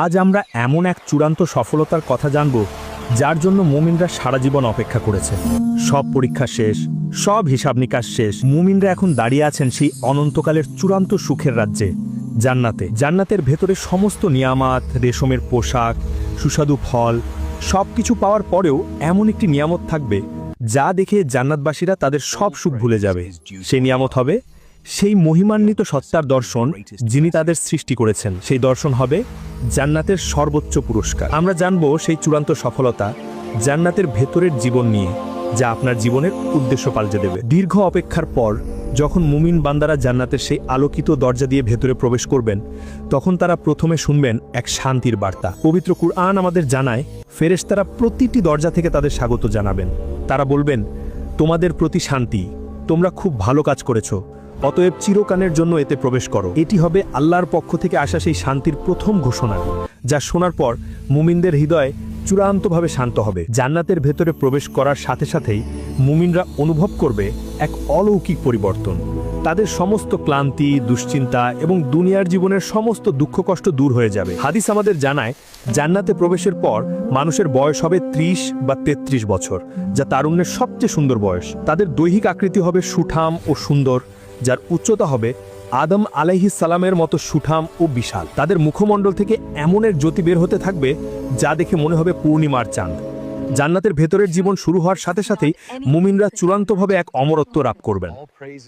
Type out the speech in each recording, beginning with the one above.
আজ আমরা এমন এক চূড়ান্ত সফলতার কথা জানব, যার জন্য মুমিনরা সারা জীবন অপেক্ষা করেছে। সব পরীক্ষা শেষ, সব হিসাব নিকাশ শেষ। মুমিনরা এখন দাঁড়িয়ে আছেন সেই অনন্তকালের চূড়ান্ত সুখের রাজ্যে, জান্নাতে। জান্নাতের ভেতরে সমস্ত নিয়ামাত, রেশমের পোশাক, সুস্বাদু ফল সব কিছু পাওয়ার পরেও এমন একটি নিয়ামত থাকবে, যা দেখে জান্নাতবাসীরা তাদের সব সুখ ভুলে যাবে। সেই নিয়ামত হবে সেই মহিমান্বিত সত্তার দর্শন যিনি তাদের সৃষ্টি করেছেন। সেই দর্শন হবে জান্নাতের সর্বোচ্চ পুরস্কার। আমরা জানব সেই চূড়ান্ত সফলতা জান্নাতের ভেতরের জীবন নিয়ে, যা আপনার জীবনের উদ্দেশ্য পাল্টে দেবে। দীর্ঘ অপেক্ষার পর যখন মুমিন বান্দারা জান্নাতের সেই আলোকিত দরজা দিয়ে ভেতরে প্রবেশ করবেন, তখন তারা প্রথমে শুনবেন এক শান্তির বার্তা। পবিত্র কুরআন আমাদের জানায়, ফেরেশতারা প্রতিটি দরজা থেকে তাদের স্বাগত জানাবেন। তারা বলবেন, তোমাদের প্রতি শান্তি, তোমরা খুব ভালো কাজ করেছ। অতএব চিরকানের জন্য এতে প্রবেশ করো। এটি হবে আল্লাহর পক্ষ থেকে আসা সেই শান্তির প্রথম ঘোষণা, যা শোনার পর মুমিনদের হৃদয় চূড়ান্তভাবে শান্ত হবে। জান্নাতের ভেতরে প্রবেশ করার সাথে সাথেই মুমিনরা অনুভব করবে এক অলৌকিক পরিবর্তন। তাদের সমস্ত ক্লান্তি, দুশ্চিন্তা এবং দুনিয়ার জীবনের সমস্ত দুঃখ কষ্ট দূর হয়ে যাবে। হাদিস আমাদের জানায়, জান্নাতে প্রবেশের পর মানুষের বয়স হবে ত্রিশ বা ৩৩ বছর, যা তারুণ্যের সবচেয়ে সুন্দর বয়স। তাদের দৈহিক আকৃতি হবে সুঠাম ও সুন্দর যার উচ্চতা হবে আদম সালামের মতো সুঠাম ও বিশাল। তাদের মুখমণ্ডল থেকে এমন এক জ্যোতি বের হতে থাকবে যা দেখে মনে হবে পূর্ণিমার চাঁদ। জান্নাতের ভেতরের জীবন শুরু হওয়ার সাথে সাথেই মুমিনরা চূড়ান্তভাবে এক অমরত্ব লাভ করবেন।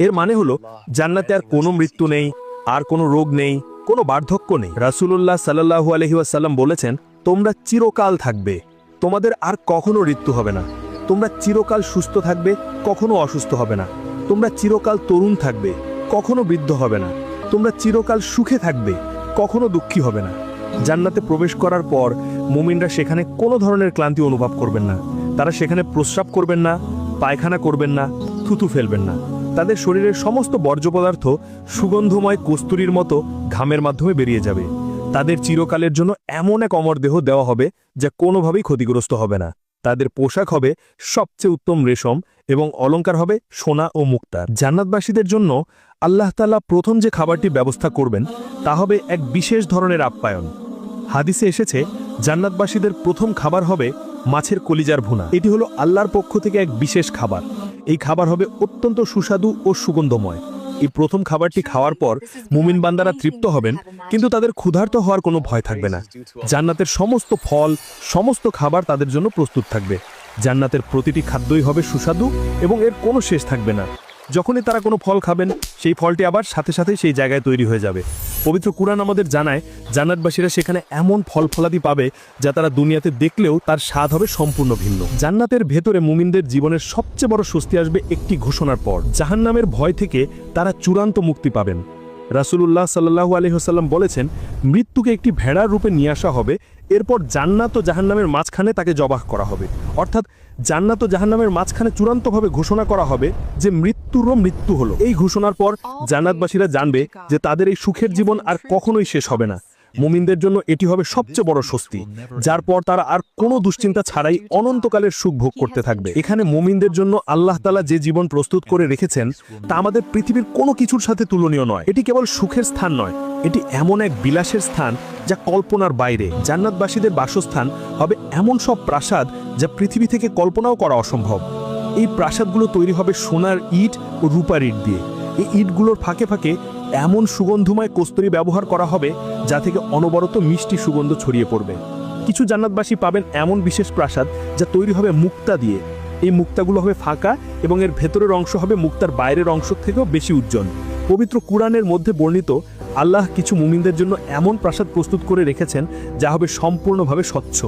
এর মানে হলো, জান্নাতে আর কোনো মৃত্যু নেই, আর কোনো রোগ নেই, কোনো বার্ধক্য নেই। রাসূলুল্লাহ সাল্লাল্লাহু আলাইহি ওয়াসাল্লাম বলেছেন, তোমরা চিরকাল থাকবে, তোমাদের আর কখনো মৃত্যু হবে না। তোমরা চিরকাল সুস্থ থাকবে, কখনো অসুস্থ হবে না। তোমরা চিরকাল তরুণ থাকবে, কখনো বৃদ্ধ হবে না। তোমরা চিরকাল সুখে থাকবে, কখনো দুঃখী হবে না। জান্নাতে প্রবেশ করার পর মুমিনরা সেখানে কোনো ধরনের ক্লান্তি অনুভব করবেন না। তারা সেখানে প্রস্রাব করবেন না, পায়খানা করবেন না, থুতু ফেলবেন না। তাদের শরীরের সমস্ত বর্জ্য পদার্থ সুগন্ধময় কস্তুরীর মতো ঘামের মাধ্যমে বেরিয়ে যাবে। তাদের চিরকালের জন্য এমন এক অমর দেহ দেওয়া হবে যা কোনোভাবেই ক্ষতিগ্রস্ত হবে না। তাদের পোশাক হবে সবচেয়ে উত্তম রেশম এবং অলংকার হবে সোনা ও মুক্তার। জান্নাতবাসীদের জন্য আল্লাহ তাআলা প্রথম যে খাবারটি ব্যবস্থা করবেন, তা হবে এক বিশেষ ধরনের আপ্যায়ন। হাদিসে এসেছে, জান্নাতবাসীদের প্রথম খাবার হবে মাছের কলিজার ভুনা। এটি হলো আল্লাহর পক্ষ থেকে এক বিশেষ খাবার। এই খাবার হবে অত্যন্ত সুস্বাদু ও সুগন্ধময়। এই প্রথম খাবারটি খাওয়ার পর মুমিন বান্দারা তৃপ্ত হবেন, কিন্তু তাদের ক্ষুধার্ত হওয়ার কোনো ভয় থাকবে না। জান্নাতের সমস্ত ফল, সমস্ত খাবার তাদের জন্য প্রস্তুত থাকবে। জান্নাতের প্রতিটি খাদ্যই হবে সুস্বাদু এবং এর কোনো শেষ থাকবে না। যখনই তারা কোনো ফল খাবেন, সেই ফলটি আবার সাথে সাথে সেই জায়গায় তৈরি হয়ে যাবে। পবিত্র কুরআন আমাদের জানায়, জান্নাতবাসীরা সেখানে এমন ফল ফলাদি পাবে যা তারা দুনিয়াতে দেখলেও তার স্বাদ হবে সম্পূর্ণ ভিন্ন। জান্নাতের ভেতরে মুমিনদের জীবনের সবচেয়ে বড় স্বস্তি আসবে একটি ঘোষণার পর। জাহান্নামের ভয় থেকে তারা চূড়ান্ত মুক্তি পাবেন। রাসূলুল্লাহ সাল্লাহু আলহিহাসাল্লাম বলেছেন, মৃত্যুকে একটি ভেড়ার রূপে নিয়ে আসা হবে, এরপর জান্নাত ও জাহান্নামের মাঝখানে তাকে জবাহ করা হবে। অর্থাৎ জান্নাত ও জাহান্নামের মাঝখানে চূড়ান্তভাবে ঘোষণা করা হবে যে মৃত্যুরও মৃত্যু হলো। এই ঘোষণার পর জান্নাতবাসীরা জানবে যে তাদের এই সুখের জীবন আর কখনোই শেষ হবে না। মুমিনদের জন্য এটি হবে সবচেয়ে বড় স্বস্তি যার পর তারা আর কোনো দুশ্চিন্তা ছাড়াই অনন্তকালের সুখ ভোগ করতে থাকবে। এখানে মুমিনদের জন্য আল্লাহ তালা যে জীবন প্রস্তুত করে রেখেছেন তা আমাদের পৃথিবীর কোনো কিছুর সাথে তুলনীয় নয়। এটি কেবল সুখের স্থান নয় এটি এমন এক বিলাসের স্থান যা কল্পনার বাইরে। জান্নাতবাসীদের বাসস্থান হবে এমন সব প্রাসাদ যা পৃথিবী থেকে কল্পনাও করা অসম্ভব। এই প্রাসাদগুলো তৈরি হবে সোনার ইট ও রূপার ইট দিয়ে। এই ইটগুলোর ফাঁকে ফাঁকে এমন সুগন্ধময় কস্তুরি ব্যবহার করা হবে যা থেকে অনবরত মিষ্টি সুগন্ধ ছড়িয়ে পড়বে। কিছু জান্নাতবাসী পাবেন এমন বিশেষ প্রাসাদ যা তৈরি হবে মুক্তা দিয়ে। এই মুক্তাগুলো হবে ফাঁকা এবং এর ভেতরের অংশ হবে মুক্তার বাইরের অংশ থেকেও বেশি উজ্জ্বল। পবিত্র কুরআনের মধ্যে বর্ণিত, আল্লাহ কিছু মুমিনদের জন্য এমন প্রাসাদ প্রস্তুত করে রেখেছেন যা হবে সম্পূর্ণভাবে স্বচ্ছ।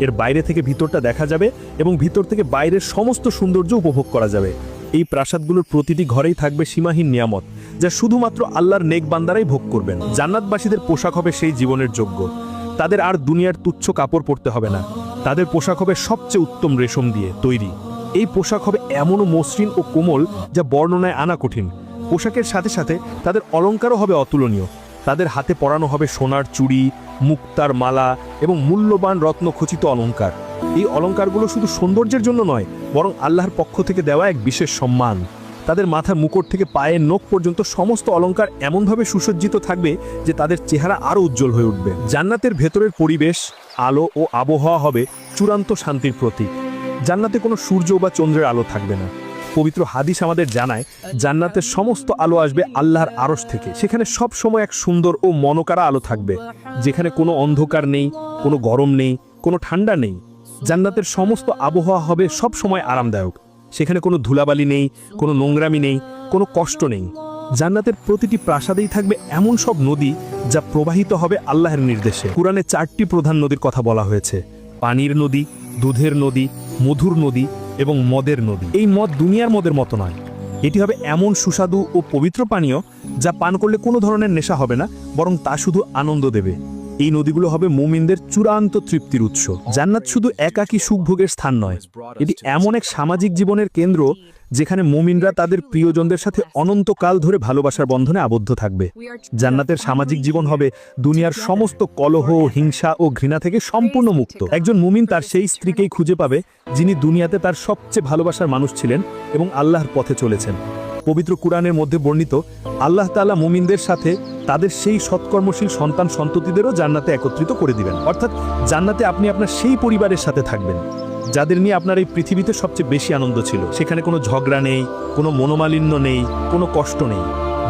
এর বাইরে থেকে ভিতরটা দেখা যাবে এবং ভিতর থেকে বাইরের সমস্ত সৌন্দর্য উপভোগ করা যাবে। এই প্রাসাদগুলোর প্রতিটি ঘরেই থাকবে সীমাহীন নিয়ামত। যা শুধুমাত্র আল্লাহর নেক বান্দারাই ভোগ করবেন। জান্নাতবাসীদের পোশাক হবে সেই জীবনের যোগ্য। তাদের আর দুনিয়ার তুচ্ছ কাপড় পরতে হবে না। তাদের পোশাক হবে সবচেয়ে উত্তম রেশম দিয়ে তৈরি। এই পোশাক হবে এমনও মসৃণ ও কোমল যা বর্ণনায় আনা কঠিন। পোশাকের সাথে সাথে তাদের অলঙ্কারও হবে অতুলনীয়। তাদের হাতে পরানো হবে সোনার চুড়ি, মুক্তার মালা এবং মূল্যবান রত্নখচিত অলঙ্কার। এই অলঙ্কারগুলো শুধু সৌন্দর্যের জন্য নয়, বরং আল্লাহর পক্ষ থেকে দেওয়া এক বিশেষ সম্মান। তাদের মাথার মুকুট থেকে পায়ের নখ পর্যন্ত সমস্ত অলংকার এমনভাবে সুসজ্জিত থাকবে যে তাদের চেহারা আরও উজ্জ্বল হয়ে উঠবে। জান্নাতের ভেতরের পরিবেশ, আলো ও আবহাওয়া হবে চূড়ান্ত শান্তির প্রতীক। জান্নাতে কোনো সূর্য বা চন্দ্রের আলো থাকবে না। পবিত্র হাদিস আমাদের জানায়, জান্নাতের সমস্ত আলো আসবে আল্লাহর আরশ থেকে। সেখানে সব সময় এক সুন্দর ও মনকারা আলো থাকবে, যেখানে কোনো অন্ধকার নেই, কোনো গরম নেই, কোনো ঠান্ডা নেই। জান্নাতের সমস্ত আবহাওয়া হবে সব সময় আরামদায়ক। সেখানে কোনো ধুলাবালি নেই, কোনো নোংরামি নেই, কোনো কষ্ট নেই। জান্নাতের প্রতিটি প্রাসাদেই থাকবে এমন সব নদী যা প্রবাহিত হবে আল্লাহর নির্দেশে। কোরআনে চারটি প্রধান নদীর কথা বলা হয়েছে। পানির নদী, দুধের নদী, মধুর নদী এবং মদের নদী। এই মদ দুনিয়ার মদের মতো নয়। এটি হবে এমন সুস্বাদু ও পবিত্র পানীয় যা পান করলে কোনো ধরনের নেশা হবে না, বরং তা শুধু আনন্দ দেবে। এই নদীগুলো হবে মুমিনদের চূড়ান্ত তৃপ্তির উৎস। জান্নাত শুধু একাকী সুখভোগের স্থান নয়, এটি এমন এক সামাজিক জীবনের কেন্দ্র যেখানে মুমিনরা তাদের প্রিয়জনদের সাথে অনন্তকাল ধরে ভালোবাসার বন্ধনে আবদ্ধ থাকবে। জান্নাতের সামাজিক জীবন হবে দুনিয়ার সমস্ত কলহ, হিংসা ও ঘৃণা থেকে সম্পূর্ণ মুক্ত। একজন মুমিন তার সেই স্ত্রীকেই খুঁজে পাবে যিনি দুনিয়াতে তার সবচেয়ে ভালোবাসার মানুষ ছিলেন এবং আল্লাহর পথে চলেছেন। পবিত্র কুরআনের মধ্যে বর্ণিত, আল্লাহ তাআলা মুমিনদের সাথে তাদের সেই সৎকর্মশীল সন্তান সন্ততিদেরও জান্নাতে একত্রিত করে দিবেন। অর্থাৎ জান্নাতে আপনি আপনার সেই পরিবারের সাথে থাকবেন, যাদের নিয়ে আপনার এই পৃথিবীতে সবচেয়ে বেশি আনন্দ ছিল। সেখানে কোনো ঝগড়া নেই, কোনো মনোমালিন্য নেই, কোনো কষ্ট নেই।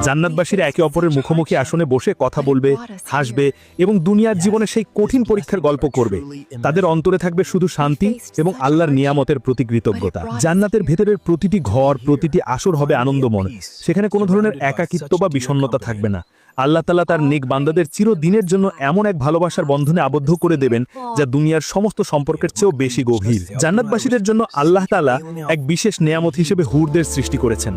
জান্নাতবাসীরা একে অপরের মুখোমুখি আসনে বসে কথা বলবে, হাসবে এবং দুনিয়ার জীবনে সেই কঠিন পরীক্ষার গল্প করবে। তাদের অন্তরে থাকবে শুধু শান্তি এবং আল্লাহর নিয়ামতের প্রতি কৃতজ্ঞতা। জান্নাতের ভেতরের প্রতিটি ঘর, প্রতিটি আসর হবে আনন্দময়। সেখানে কোনো ধরনের একাকিত্ব বা বিষণ্ণতা থাকবে না। আল্লাহ তালা তার নেক বান্দাদের চিরদিনের জন্য এমন এক ভালোবাসার বন্ধনে আবদ্ধ করে দেবেন যা দুনিয়ার সমস্ত সম্পর্কের চেয়েও বেশি গভীর। জান্নাতবাসীদের জন্য আল্লাহ তালা এক বিশেষ নেয়ামত হিসেবে হুরদের সৃষ্টি করেছেন।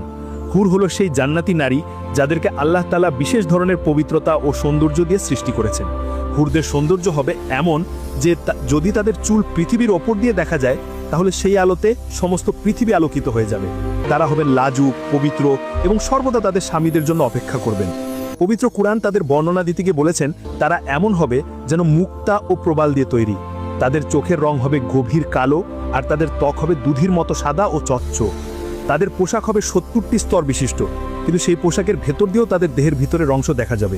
হুর হলো সেই জান্নাতি নারী যাদেরকে আল্লাহ তালা বিশেষ ধরনের পবিত্রতা ও সৌন্দর্য দিয়ে সৃষ্টি করেছেন। হুরদের সৌন্দর্য হবে এমন যে যদি তাদের চুল পৃথিবীর ওপর দিয়ে দেখা যায়, তাহলে সেই আলোতে সমস্ত পৃথিবী আলোকিত হয়ে যাবে। তারা হবে লাজুক, পবিত্র এবং সর্বদা তাদের স্বামীদের জন্য অপেক্ষা করবেন। পবিত্র কুরআন তাদের বর্ণনা দিতে গিয়ে বলেছেন, তারা এমন হবে যেন মুক্তা ও প্রবাল দিয়ে তৈরি। তাদের চোখের রং হবে গভীর কালো আর তাদের ত্বক হবে দুধির মতো সাদা ও চচ্চ। তাদের পোশাক হবে সত্তরটি স্তর বিশিষ্ট, কিন্তু সেই পোশাকের ভেতর দিয়েও তাদের দেহের ভিতরের অংশ দেখা যাবে।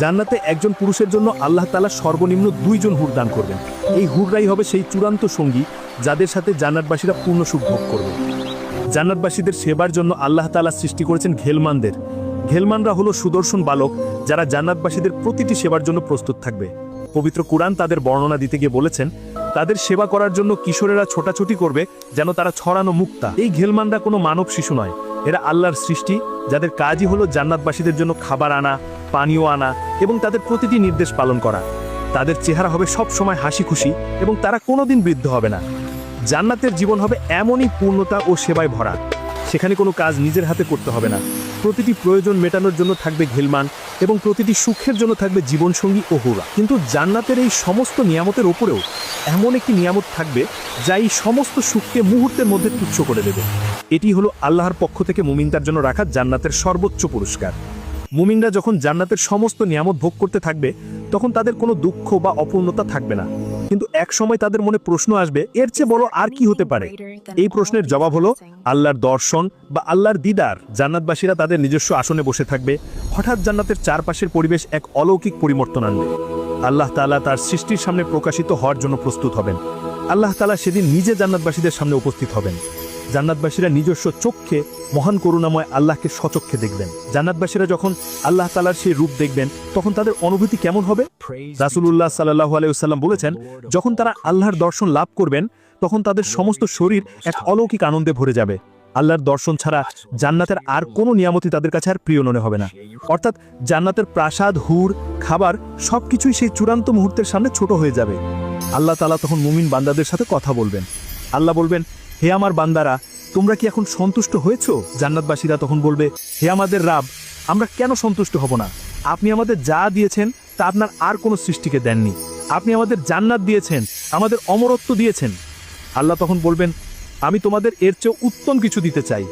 জান্নাতে একজন পুরুষের জন্য আল্লাহ তালা সর্বনিম্ন দুইজন হুর দান করবেন। এই হুররাই হবে সেই চূড়ান্ত সঙ্গী যাদের সাথে জান্নাতবাসীরা পূর্ণ সুখ ভোগ করবে। জান্নাতবাসীদের সেবার জন্য আল্লাহ তাআলা সৃষ্টি করেছেন ঘেলমানদের। ঘেলমানরা হলো সুদর্শন বালক যারা জান্নাতবাসীদের প্রতিটি সেবার জন্য প্রস্তুত থাকবে। পবিত্র কুরআন তাদের বর্ণনা দিতে গিয়ে বলেছেন, তাদের সেবা করার জন্য কিশোরেরা ছোটাছুটি করবে যেন তারা ছড়ানো মুক্তা। এই ঘেলমানরা কোনো মানব শিশু নয়। এরা আল্লাহর সৃষ্টি, যাদের কাজই হলো জান্নাতবাসীদের জন্য খাবার আনা, পানীয় আনা এবং তাদের প্রতিটি নির্দেশ পালন করা। তাদের চেহারা হবে সব সময় হাসি খুশি এবং তারা কোনোদিন বৃদ্ধ হবে না। জান্নাতের জীবন হবে এমনই পূর্ণতা ও সেবায় ভরা। সেখানে কোনো কাজ নিজের হাতে করতে হবে না। প্রতিটি প্রয়োজন মেটানোর জন্য থাকবে ঘেলমান এবং প্রতিটি সুখের জন্য থাকবে জীবনসঙ্গী ও হুরা। কিন্তু জান্নাতের এই সমস্ত নিয়ামতের ওপরেও এমন একটি নিয়ামত থাকবে যা এই সমস্ত সুখকে মুহূর্তের মধ্যে তুচ্ছ করে দেবে। এটি হলো আল্লাহর পক্ষ থেকে মুমিনদার জন্য রাখা জান্নাতের সর্বোচ্চ পুরস্কার। মুমিনরা যখন জান্নাতের সমস্ত নিয়ামত ভোগ করতে থাকবে, তখন তাদের কোনো দুঃখ বা অপূর্ণতা থাকবে না। কিন্তু এক সময় তাদের মনে প্রশ্ন আসবে, এর চেয়ে বড় আর কি হতে পারে? এই প্রশ্নের জবাব হলো, আল্লাহর দর্শন বা আল্লাহর দিদার। জান্নাতবাসীরা তাদের নিজস্ব আসনে বসে থাকবে। হঠাৎ জান্নাতের চারপাশের পরিবেশ এক অলৌকিক পরিবর্তন আনবে। আল্লাহ তাআলা তার সৃষ্টির সামনে প্রকাশিত হওয়ার জন্য প্রস্তুত হবেন। আল্লাহ তালা সেদিন নিজে জান্নাতবাসীদের সামনে উপস্থিত হবেন। জান্নাতবাসীরা নিজস্ব চক্ষে মহান করুণাময় আল্লাহকে সচক্ষে দেখবেন। জান্নাতবাসীরা যখন আল্লাহ তালার সেই রূপ দেখবেন, তখন তাদের অনুভূতি কেমন হবে? রাসুলুল্লাহ সাল্লাহ আলাইসাল্লাম বলেছেন যখন তারা আল্লাহর দর্শন লাভ করবেন তখন তাদের সমস্ত শরীর এক অলৌকিক আনন্দে ভরে যাবে। আল্লাহর দর্শন ছাড়া জান্নাতের আর কোনো নিয়ামতি তাদের কাছে আর প্রিয় মনে হবে না। অর্থাৎ জান্নাতের প্রাসাদ হুর খাবার সবকিছুই সেই চূড়ান্ত মুহূর্তের সামনে ছোট হয়ে যাবে। আল্লাহ তালা তখন মুমিন বান্দাদের সাথে কথা বলবেন। আল্লাহ বলবেন হে আমার বান্দারা তোমরা কি এখন সন্তুষ্ট হয়েছো? জান্নাতবাসীরা তখন বলবে হে আমাদের রাব আমরা কেন সন্তুষ্ট হব না? আপনি আমাদের যা দিয়েছেন তা আপনার আর কোনো সৃষ্টিকে দেননি। আপনি আমাদের জান্নাত দিয়েছেন, আমাদের অমরত্ব দিয়েছেন। আল্লাহ তখন বলবেন, আমি তোমাদের এর চেয়ে উত্তম কিছু দিতে চাই।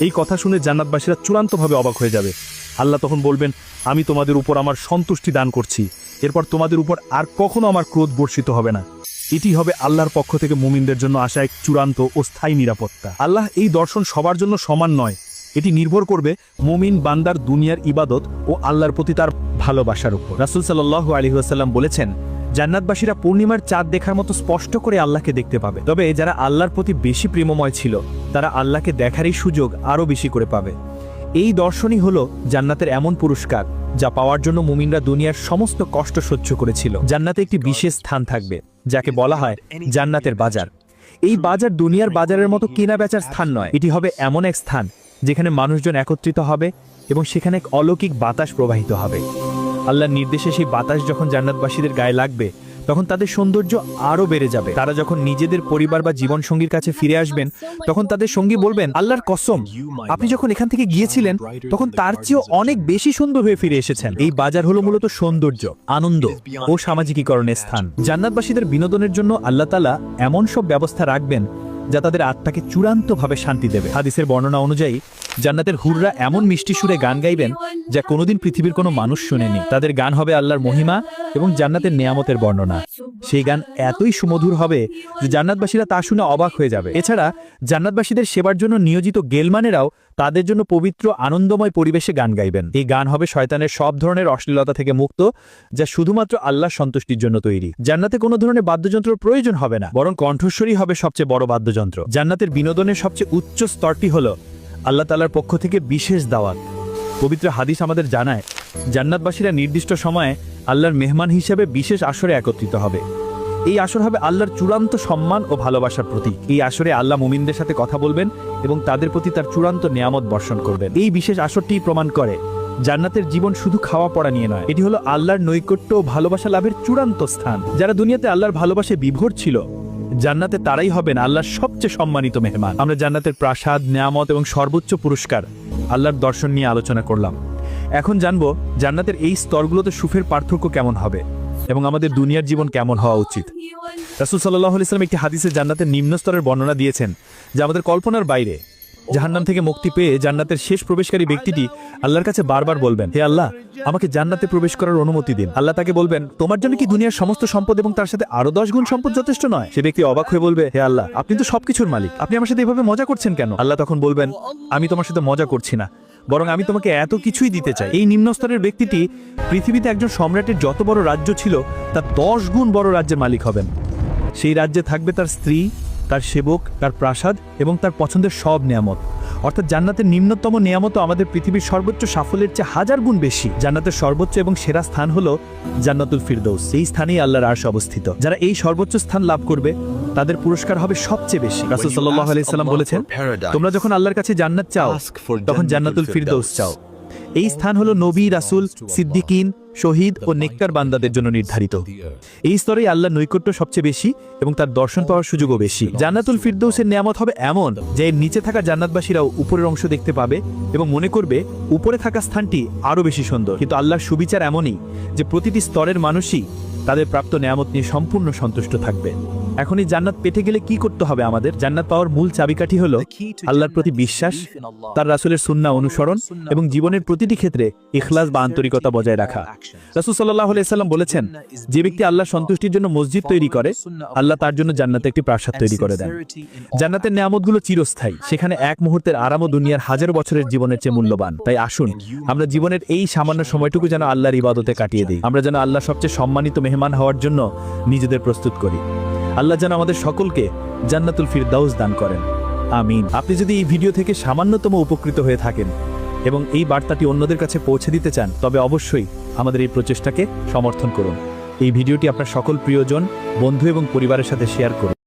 এই কথা শুনে জান্নাতবাসীরা চূড়ান্তভাবে অবাক হয়ে যাবে। আল্লাহ তখন বলবেন, আমি তোমাদের উপর আমার সন্তুষ্টি দান করছি। এরপর তোমাদের উপর আর কখনো আমার ক্রোধ বর্ষিত হবে না। এটি হবে আল্লাহর পক্ষ থেকে মুমিনদের জন্য আসা এক চূড়ান্ত ও স্থায়ী নিরাপত্তা। আল্লাহ এই দর্শন সবার জন্য সমান নয় এটি নির্ভর করবে মুমিন বান্দার দুনিয়ার ইবাদত ও আল্লাহর প্রতি তার ভালোবাসার উপর। রাসুল সাল্লাহ আলহিহাসাল্লাম বলেছেন, জান্নাতবাসীরা পূর্ণিমার চাঁদ দেখার মতো স্পষ্ট করে আল্লাহকে দেখতে পাবে। তবে যারা আল্লাহর প্রতি বেশি প্রেমময় ছিল, তারা আল্লাহকে দেখারই সুযোগ আরও বেশি করে পাবে। এই দর্শনই হলো জান্নাতের এমন পুরস্কার, যা পাওয়ার জন্য মুমিনরা দুনিয়ার সমস্ত কষ্ট সহ্য করেছিল। জান্নাতে একটি বিশেষ স্থান থাকবে, যাকে বলা হয় জান্নাতের বাজার। এই বাজার দুনিয়ার বাজারের মতো কেনা বেচার স্থান নয়, এটি হবে এমন এক স্থান যেখানে মানুষজন একত্রিত হবে এবং সেখানে এক অলৌকিক বাতাস প্রবাহিত হবে। আল্লাহর নির্দেশে সেই বাতাস যখন জান্নাতবাসীদের গায়ে লাগবে, তখন তাদের সৌন্দর্য আরও বেড়ে যাবে। তারা যখন নিজেদের পরিবার বা জীবনসঙ্গীর কাছে ফিরে আসবেন, তখন তাদের সঙ্গী বলবেন, আল্লাহর কসম, আপনি যখন এখান থেকে গিয়েছিলেন, তখন তার চেয়েও অনেক বেশি সুন্দর হয়ে ফিরে এসেছেন। এই বাজার হলো মূলত সৌন্দর্য, আনন্দ ও সামাজিকীকরণের স্থান। জান্নাতবাসীদের বিনোদনের জন্য আল্লাহ তালা এমন সব ব্যবস্থা রাখবেন যা তাদের আত্মাকে চূড়ান্তভাবে শান্তি দেবে। হাদিসের বর্ণনা অনুযায়ী, জান্নাতের হুররা এমন মিষ্টি সুরে গান গাইবেন যা কোনোদিন পৃথিবীর কোনো মানুষ শোনেনি। তাদের গান হবে আল্লাহর মহিমা এবং জান্নাতের নেয়ামতের বর্ণনা। সেই গান এতই সুমধুর হবে যে জান্নাতবাসীরা তা শুনে অবাক হয়ে যাবে। এছাড়া, জান্নাতবাসীদের সেবার জন্য নিয়োজিত গেলমানেরাও তাদের জন্য পবিত্র, আনন্দময় পরিবেশে গান গাইবেন। এই গান হবে শয়তানের সব ধরনের অশ্লীলতা থেকে মুক্ত, যা শুধুমাত্র আল্লাহর সন্তুষ্টির জন্য তৈরি। জান্নাতে কোনো ধরনের বাদ্যযন্ত্রের প্রয়োজন হবে না, বরং কণ্ঠস্বরই হবে সবচেয়ে বড় বাদ্যযন্ত্র। জান্নাতের বিনোদনের সবচেয়ে উচ্চ স্তরটি হল আল্লাহ তালার পক্ষ থেকে বিশেষ দাওয়াত। পবিত্র হাদিস আমাদের জানায়, জান্নাতবাসীরা নির্দিষ্ট সময়ে আল্লাহর মেহমান হিসেবে বিশেষ আসরে একত্রিত হবে। এই আসর হবে আল্লাহর চূড়ান্ত সম্মান ও ভালোবাসার প্রতীক। এই আসরে আল্লাহ মুমিনদের সাথে কথা বলবেন এবং তাদের প্রতি তার চূড়ান্ত নিয়ামত বর্ষণ করবেন। এই বিশেষ আসরটি প্রমাণ করে জান্নাতের জীবন শুধু খাওয়া পড়া নিয়ে নয়, এটি হলো আল্লাহর নৈকট্য ও ভালোবাসা লাভের চূড়ান্ত স্থান। যারা দুনিয়াতে আল্লাহর ভালোবাসায় বিভোর ছিল, জান্নাতে তারাই হবেন আল্লাহর সবচেয়ে সম্মানিত মেহমান। আমরা জান্নাতের প্রাসাদ, নিয়ামত এবং সর্বোচ্চ পুরস্কার আল্লাহর দর্শন নিয়ে আলোচনা করলাম। এখন জানব জান্নাতের এই স্তরগুলোতে সুফের পার্থক্য কেমন হবে। এবং আমাদের দুনিয়ার জীবন কেমন হওয়া উচিত। রাসুল সাল্লাহ ইসলাম একটি হাদিসে জান্নাতের নিম্ন স্তরের বর্ণনা দিয়েছেন, যা আমাদের কল্পনার বাইরে। জাহান্নাম থেকে মুক্তি পেয়ে জান্নাতের শেষ প্রবেশকারী ব্যক্তিটি আল্লাহর কাছে বারবার বলবেন, হে আল্লাহ, আমাকে জান্নাতে প্রবেশ করার অনুমতি দিন। আল্লাহ তাকে বলবেন, তোমার জন্য কি দুনিয়ার সমস্ত সম্পদ এবং তার সাথে আরও দশ গুণ সম্পদ যথেষ্ট নয়? সে ব্যক্তি অবাক হয়ে বলবে, হে আল্লাহ, আপনি তো সবকিছুর মালিক, আপনি আমার সাথে এভাবে মজা করছেন কেন? আল্লাহ তখন বলবেন, আমি তোমার সাথে মজা করছি না। বরং আমি তোমাকে এত কিছুই দিতে চাই। এই নিম্ন স্তরের ব্যক্তিটি পৃথিবীতে একজন সম্রাটের যত বড় রাজ্য ছিল, তার দশ গুণ বড় রাজ্যের মালিক হবেন। সেই রাজ্যে থাকবে তার স্ত্রী, তার সেবক, তার প্রাসাদ এবং তার পছন্দের সব নিয়ামত। অর্থাৎ জান্নাতের নিম্নতম নিয়ামত আমাদের পৃথিবীর সর্বোচ্চ সাফল্যের চেয়ে হাজার গুণ বেশি। জান্নাতের সর্বোচ্চ এবং সেরা স্থান হলো জান্নাতুল ফিরদৌস। এই স্থানেই আল্লাহর আর্শ অবস্থিত। যারা এই সর্বোচ্চ স্থান লাভ করবে তাদের পুরস্কার হবে সবচেয়ে বেশি। রাসূল সাল্লাল্লাহু আলাইহি সাল্লাম বলেছেন তোমরা যখন আল্লাহর কাছে জান্নাত চাও তখন জান্নাতুল ফিরদৌস চাও। এই স্থান হলো নবী রাসূল সিদ্দিকিন শহীদ ও নেককার বান্দাদের জন্য নির্ধারিত। এই স্তরেই আল্লাহ নৈকট্য সবচেয়ে বেশি এবং তার দর্শন পাওয়ার সুযোগও বেশি। জান্নাতুল ফিরদৌসের নিয়ামত হবে এমন যে এর নিচে থাকা জান্নাতবাসীরাও উপরের অংশ দেখতে পাবে এবং মনে করবে উপরে থাকা স্থানটি আরও বেশি সুন্দর। কিন্তু আল্লাহর সুবিচার এমনই যে প্রতিটি স্তরের মানুষই তাদের প্রাপ্ত নেয়ামত নিয়ে সম্পূর্ণ সন্তুষ্ট থাকবে। এখন এই জান্নাত পেতে গেলে কি করতে হবে আমাদের? জান্নাত পাওয়ার মূল চাবিকাঠি হলো আল্লাহর প্রতি বিশ্বাস তার রাসূলের সুন্নাহ অনুসরণ এবং জীবনের প্রতিটি ক্ষেত্রে ইখলাস বা আন্তরিকতা বজায় রাখা। রাসূল সাল্লাল্লাহু আলাইহি সাল্লাম বলেছেন যে ব্যক্তি আল্লাহর সন্তুষ্টির জন্য মসজিদ তৈরি করে আল্লাহ তার জন্য জান্নাতে একটি প্রাসাদ তৈরি করে দেন। জান্নাতের নিয়ামতগুলো চিরস্থায়ী সেখানে এক মুহূর্তের আরাম ও দুনিয়ার হাজার বছরের জীবনের চেয়ে মূল্যবান। তাই আসুন আমরা জীবনের এই সামান্য সময়টুকু যেন আল্লাহর ইবাদতে কাটিয়ে দিই। আমরা যেন আল্লাহ সবচেয়ে সম্মানিত মেহমান হওয়ার জন্য নিজেদের প্রস্তুত করি। আল্লাহ যেন আমাদের সকলকে জান্নাতুল ফিরদাউস দান করেন। আমিন। আপনি যদি এই ভিডিও থেকে সামান্যতম উপকৃত হয়ে থাকেন এবং এই বার্তাটি অন্যদের কাছে পৌঁছে দিতে চান, তবে অবশ্যই আমাদের এই প্রচেষ্টাকে সমর্থন করুন। এই ভিডিওটি আপনার সকল প্রিয়জন, বন্ধু এবং পরিবারের সাথে শেয়ার করুন।